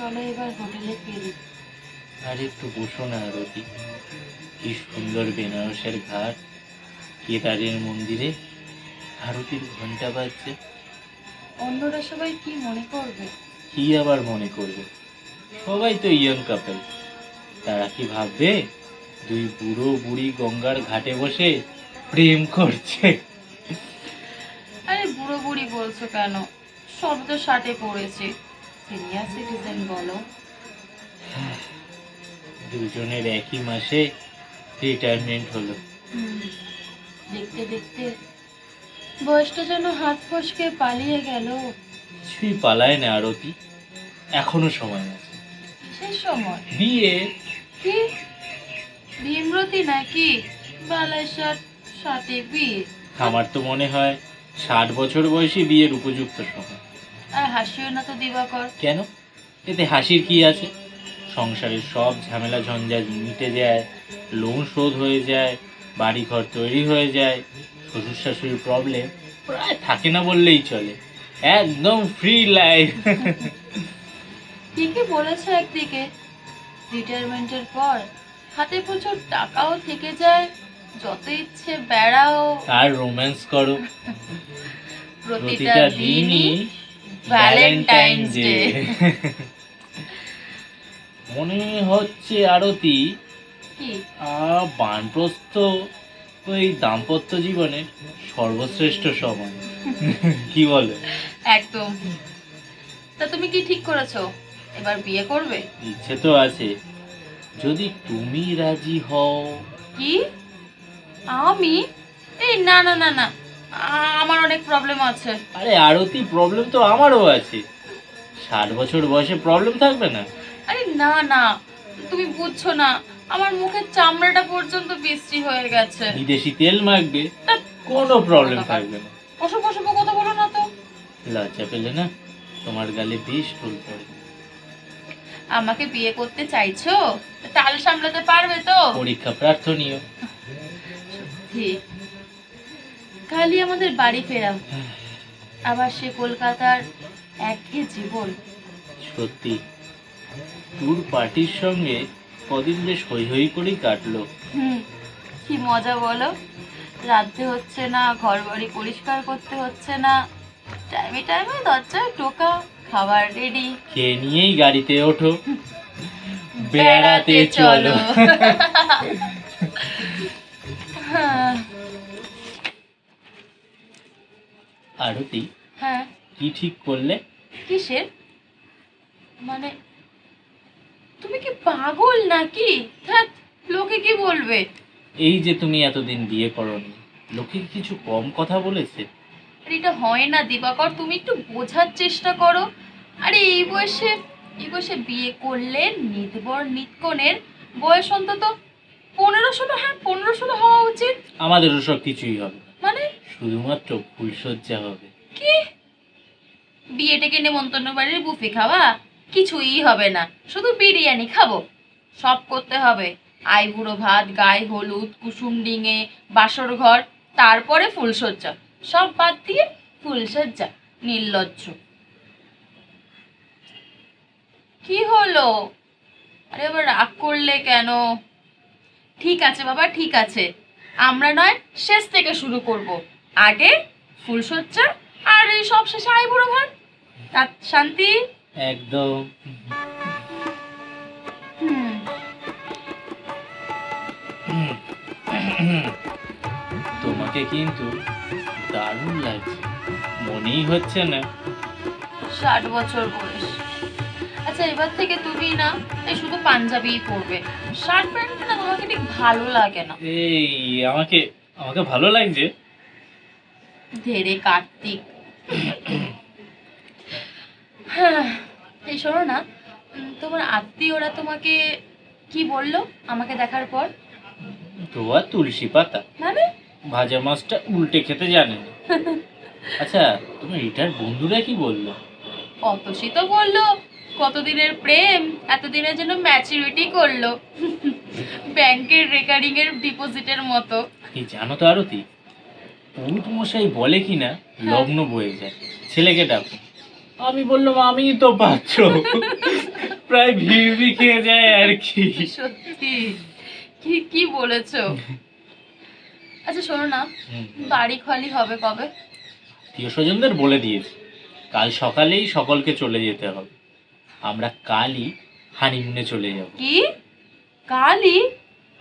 চলো এবার হোটেলে ফিরি। আর একটু বসো না আরতি কি সুন্দর বেনারসের ঘাট কেদারের মন্দিরে। আরতির ঘণ্টা বাজছে। অন্যরা সবাই কি মনে করবে? কি আবার মনে করবে? সবাই তো ইয়ং কাপেল তারা কি ভাববে? দুই বুড়ো বুড়ি গঙ্গার ঘাটে বসে প্রেম করছে। আরে বুড়ো বুড়ি বলছো কেন? সব তো ষাটে পড়েছে। সিনিয়র সিটিজেন বলো। দুজনের একই মাসে রিটায়ারমেন্ট হলো। দেখতে দেখতে বয়সটা যেন হাত ফসকে পালিয়ে গেল। কিছুই পালায় না আরতি এখনও সময় আছে। সেই সময়? বিয়ে। কি? ভীমরতি নাকি? ষাট ষাটে বিয়ে। আমার তো মনে হয় ষাট বছর বয়সী বিয়ের উপযুক্ত সময়। আর হাসিও না তো দিবাকর। কেন? এতে হাসির কি আছে? সংসারের সব ঝামেলা ঝঞ্ঝাট মিটে যায় লোন শোধ হয়ে যায় বাড়ি ঘর তৈরি হয়ে যায় শ্বশুর শাশুড়ির প্রবলেম প্রায় থাকে না বললেই চলে। একদম ফ্রি লাইফ ঠিকই বলেছে একদিকে। রিটায়ারমেন্টের পর হাতে প্রচুর টাকাও থেকে যায় যত ইচ্ছে বেড়াও। আর রোম্যান্স করো। প্রতিটা দিনই ভ্যালেন্টাইন্স ডে মনে হচ্ছে আরতি। বানপ্রস্থ ওই দাম্পত্য জীবনের সর্বশ্রেষ্ঠ সময়। কি বলে? একদম। তা তুমি কি ঠিক করেছ? এবার বিয়ে করবে? ইচ্ছে তো আছে। যদি তুমি রাজি হও। কি? আমি? এই না না না না। আমার অনেক প্রবলেম আছে। আরে আরতি প্রবলেম তো আমারও আছে। ষাট বছর বয়সে প্রবলেম থাকবে না? আরে না না। তুমি বুঝছ না আমার মুখের চামড়াটা পর্যন্ত বিশ্রী হয়ে গেছে। বিদেশি তেল মাখবে কোনো প্রবলেম থাকবে না। অসুখ অসুখ কথা বলো না তো। লজ্জা পেলে না? তোমার গালে বেশ টোল পড়ে। আমাকে বিয়ে করতে চাইছো? তাল সামলাতে পারবে তো? পরীক্ষা প্রার্থনীয়। সত্যি। খালি আমাদের বাড়ি ফেরা। আবার সে কলকাতার একঘেয়ে জীবন। সত্যি ট্যুর পার্টির সঙ্গে কদিন বেশ হই হই করেই কাটলো। হুম কি মজা বলো? রাঁধতে হচ্ছে না ঘর বাড়ি পরিষ্কার করতে হচ্ছে না। টাইমে টাইমে দরজায় টোকা খাবার রেডি খেয়ে নিয়েই গাড়িতে ওঠো। বেড়াতে চলো হ্যাঁ, আরতি হ্যাঁ। কি ঠিক করলে? কিসের? মানে তুমি কি পাগল নাকি? ধ্যাৎ, লোকে কি বলবে? এই যে তুমি এতদিন বিয়ে করনি লোকে কি কিছু কম কথা বলেছে? আর এটা হয় না দিবাকর তুমি একটু বোঝার চেষ্টা করো। আরে এই বয়সে এই বয়সে বিয়ে করলে নিতবর নিতকনের বয়স অন্তত পনেরো ষোলো হ্যাঁ পনেরো ষোলো হওয়া উচিত। আমাদেরও সব কিছুই হবে। শুধুমাত্র ফুলসজ্জা হবে। কি? বিয়ে ডেকে নেমন্তন্ন বাড়ির বুফে খাওয়া? কিছুই হবে না। শুধু বিরিয়ানি খাব। সব করতে হবে। আইবুড়ো ভাত, গায়ে হলুদ, কুসুম ডিঙে, বাসর ঘর, তারপরে ফুলসজ্জা সব বাদ দিয়ে ফুলসজ্জা নির্লজ্জ। কি হলো? আরে এবার রাগ করলে কেন? ঠিক আছে বাবা, ঠিক আছে। আমরা নয়, শেষ থেকে শুরু করব। আগে ফুলসজ্জা আর এই সব শেষে আইবুড়ো ভাত তার শান্তি। একদম। তোমাকে কিন্তু দারুণ লাগছে। মনেই হচ্ছে না। ষাট বছর বয়স। আচ্ছা এবার থেকে তুমি না এই শুধু পাঞ্জাবিই পরবে। শার্ট প্যান্ট না তোমাকে ঠিক ভালো লাগে না। এই আমাকে আমাকে ভালো লাগছে? ধেরে কার্তিক। হ্যাঁ, এই শোনো না তোমার আত্মীয়রা তোমাকে কি বলল আমাকে দেখার পর? তোমার তুলসী পাতা। মানে? ভাজা মাছটা উল্টে খেতে জানে না। আচ্ছা তোমার এটার বন্ধুরা কি বলল? অতসী তো বলল কতদিনের প্রেম এতদিনের জন্য ম্যাচুরিটি করল। ব্যাংকের রেকারিং এর ডিপোজিটের মতো। কি জানো তো আরতি? পুরুত মশাই বলে কি না লগ্ন বয়ে যায়। ছেলেকে ডাকো। আমি বললাম আমিই তো পাচ্ছ প্রায় ভিড় খেয়ে যায় আর কি। সত্যি? কি কি বলেছ? আচ্ছা শোনো না। বাড়ি খালি হবে কবে? আত্মীয় স্বজনদের বলে দিয়েছি কাল সকালেই সকলকে চলে যেতে হবে। আমরা কালই হানিমুনে চলে যাব। কি? কালই?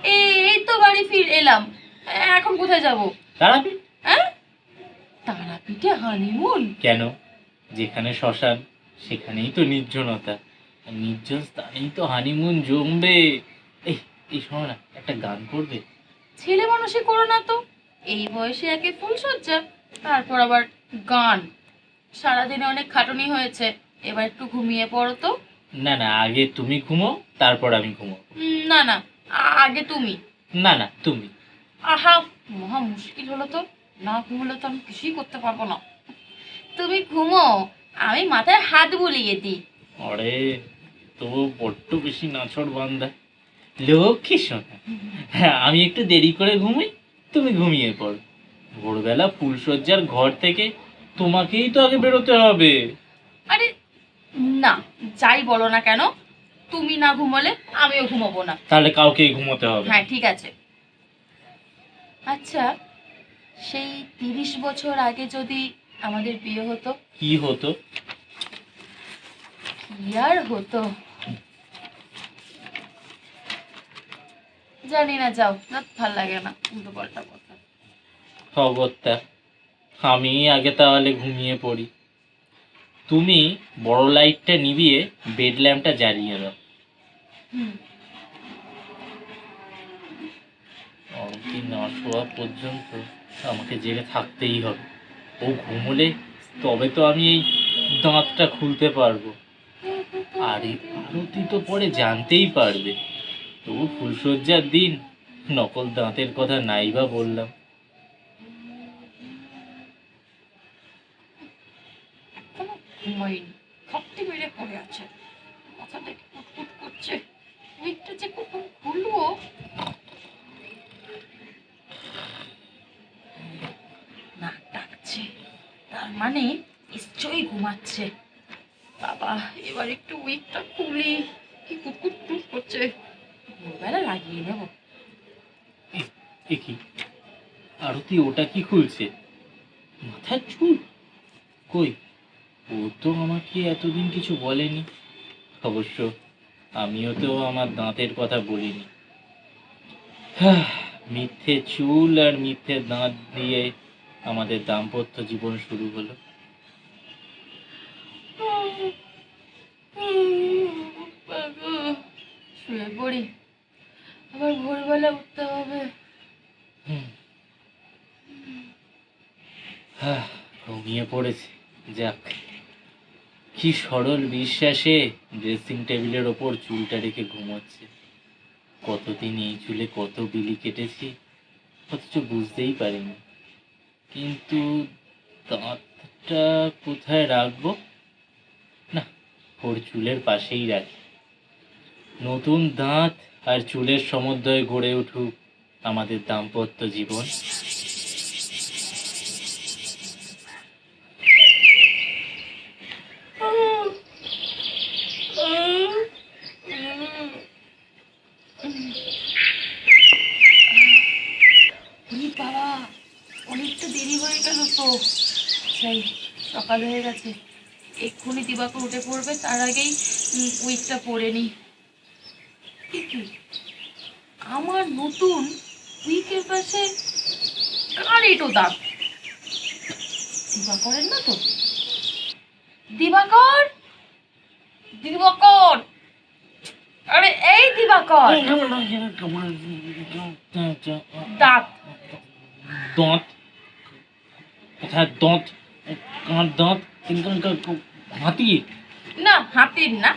এই তো বাড়ি ফির এলাম। এখন কোথায় যাব? তারাপীঠ হ্যাঁ তারাপীঠে হানিমুন। কেন? যেখানে শ্মশান সেখানেই তো নির্জনতা। আর নির্জন স্থানেই তো হানিমুন জমবে। এই এই শোনো না একটা গান করবে। ছেলে মানুষই করো না তো। এই বয়সে একে ফুল সজ্জা তারপর আবার গান। সারাদিনে অনেক খাটুনি হয়েছে এবার একটু ঘুমিয়ে পড়ো তো। না না আগে তুমি ঘুমো তারপর আমি ঘুমো না না আগে তুমি। না না তুমি। আহা মহা মুশকিল হলো তো। না ঘুমলে তো আমি কিছুই করতে পারব না। তুমি ঘুমো আমি মাথায় হাত বুলিয়ে দিই। আরে তো বড্ড বেশি নাচড় বান্দা। লক্ষ্মী শোনা হ্যাঁ আমি একটু দেরি করে ঘুমাই তুমি ঘুমিয়ে পড়ো। ভোরবেলা ফুলসজ্জার ঘর থেকে তোমাকেই তো আগে বেরোতে হবে। আরে না যাই বলো না কেন তুমি না ঘুমালে আমিও ঘুমাবো না। তাহলে কাউকেই ঘুমোতে হবে। হ্যাঁ ঠিক আছে। আচ্ছা সেই তিরিশ বছর আগে যদি আমাদের বিয়ে হতো? কি হতো? কি আর হতো? জানি না যাও না ভালো লাগে না উল্টো পাল্টা কথা। খবরটা আমি আগে তাহলে ঘুমিয়ে পড়ি। তুমি বড় লাইটটা নিভিয়ে বেড ল্যাম্পটা জ্বালিয়ে দাও। অনেকদিন না শোয়া পর্যন্ত। আমাকে জেগে থাকতেই হবে। ও ঘুমোলে তবে তো আমি এই দাঁতটা খুলতে পারব। আর এই আরতি তো পরে জানতেই পারবে। তবু ফুলসজ্জার দিন, নকল দাঁতের কথা নাই বা বললাম। পড়ে আছে। কুটকুট করছে। যে কখন খুলবো না ডাকছে তার মানে নিশ্চয়ই ঘুমাচ্ছে। বাবা এবার একটু উইকটা খুলি। কি কুটকুট কুট করছে। ভোরবেলা লাগিয়ে নেব। কি? আরতি ওটা কি খুলছে? মাথার চুল? কই? ও তো আমাকে এতদিন কিছু বলেনি। অবশ্য আমিও তো আমার দাঁতের কথা বলিনি। হাহ, মিথ্যে চুল আর মিথ্যে দাঁত দিয়ে আমাদের দাম্পত্য জীবন শুরু হলো। শুয়ে পড়ি। আবার ভোরবেলা উঠতে হবে। হুম। ঘুমিয়ে পড়েছে। যাক কি সরল বিশ্বাসে ড্রেসিং টেবিলের ওপর চুলটা রেখে ঘুমোচ্ছে। কতদিন এই চুলে কত বিলি কেটেছি অথচ বুঝতেই পারিনি। কিন্তু দাঁতটা কোথায় রাখব? না, ওর চুলের পাশেই রাখি। নতুন দাঁত আর চুলের সমুদ্রয় গড়ে উঠুক আমাদের দাম্পত্য জীবন ওরে বাবা অনেকটা দেরি হয়ে গেল তো সেই সকাল হয়ে গেছে। এক্ষুনি দিবাকর উঠে পড়বে তার আগেই উইকটা পরে নি আমার নতুন উইকের পাশে কার এটো দাগ। দিবাকরের না তো? দিবাকর? দিবাকর! আরে এই দিবাকর! দাঁত। দাঁত? কোথায় দাঁত? কার দাঁত কিন্তু হাতি না হাতির না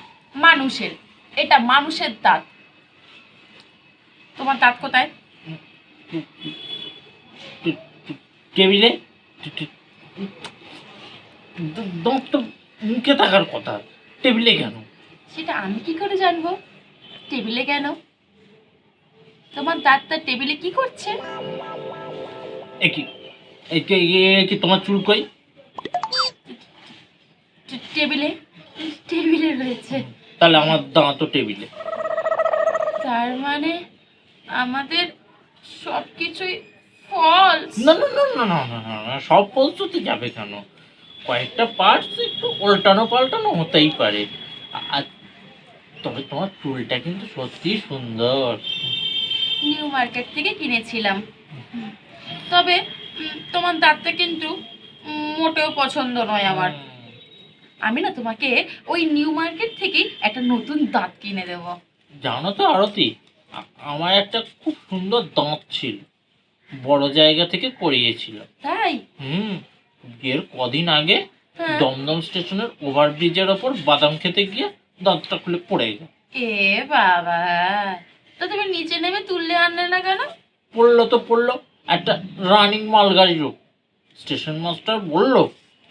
মানুষের। এটা মানুষের দাঁত। তোমার দাঁত কোথায়? টেবিলে? দাঁত তো মুখে থাকার কথা। টেবিলে কেন? সেটা আমি কি করে জানব? টেবিলে কেন? তোমার দাঁতটা টেবিলে কি করছে? এ কি তোমার চুল কই? টেবিলে? টেবিলে রয়েছে। তাহলে আমার দাঁতও টেবিলে। তার মানে আমাদের সবকিছুই ফলস না না না না না না না সব ফলস তো যাবে কেন? কয়েকটা পার্টস একটু উল্টানো পাল্টানো হতেই পারে। আর তবে তোমার চুলটা কিন্তু সত্যি সুন্দর। নিউ মার্কেট থেকে কিনেছিলাম। তবে তোমার দাঁতটা কিন্তু মোটেও পছন্দ নয় আমার। আমি না তোমাকে ওই নিউ মার্কেট থেকেই একটা নতুন দাঁত কিনে দেব। জানো তো আরতি আমার একটা খুব সুন্দর দাঁত ছিল। বড় জায়গা থেকে করিয়েছিল। তাই? হুম বিয়ের কদিন আগে হ্যাঁ। দমদম স্টেশনের ওভারব্রিজের ওপর বাদাম খেতে গিয়ে দাঁতটা খুলে পড়ে গেল। এ বাবা তো তুমি নিচে নেমে তুললে আনলে না কেন? পড়ল তো পড়ল একটা রানিং মালগাড়ি লোক স্টেশন মাস্টার বলল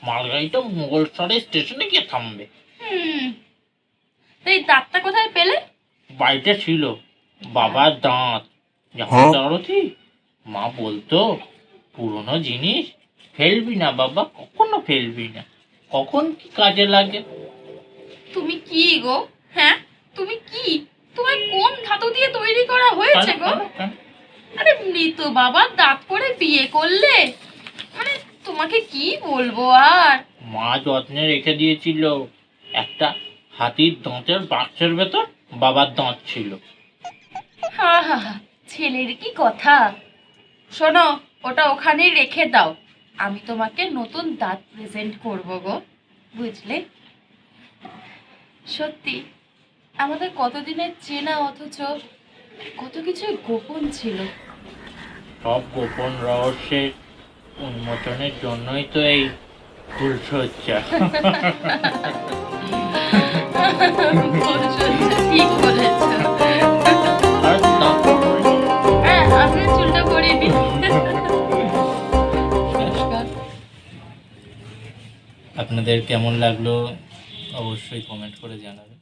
মালগাড়িটা মোগল সরে স্টেশনে গিয়ে থামবে। তো এই দাঁতটা কোথায় পেলে? বাড়িতে ছিল। বাবার দাঁত। যেমন আরতি মা বলতো পুরনো জিনিস ফেলবি না বাবা কখনো ফেলবি না। কখন কি কাজে লাগে? তুমি কি গো? হ্যাঁ? তুমি কি? তোমার কোন ধাতু দিয়ে তৈরি করা হয়েছে গো? আরে মৃত বাবা দাঁত করে বিয়ে করলে। তোমাকে কি বলব আর? মা যত্নে রেখে দিয়েছিল। একটা হাতির দাঁতের বাক্সের ভেতর বাবার দাঁত ছিল। হা হা হা ছেলের কি কথা? শোনো ওটা ওখানেই রেখে দাও। আমি তোমাকে নতুন দাঁত প্রেজেন্ট করব গো বুঝলে? সত্যি আমাদের কতদিনের চেনা অথচ কত কিছু গোপন ছিল। সব গোপন রহস্যের উন্মোচনের জন্যই তো এই ফুলসজ্জা আপনি চুলটা আপনাদের কেমন লাগল অবশ্যই কমেন্ট করে জানাবেন।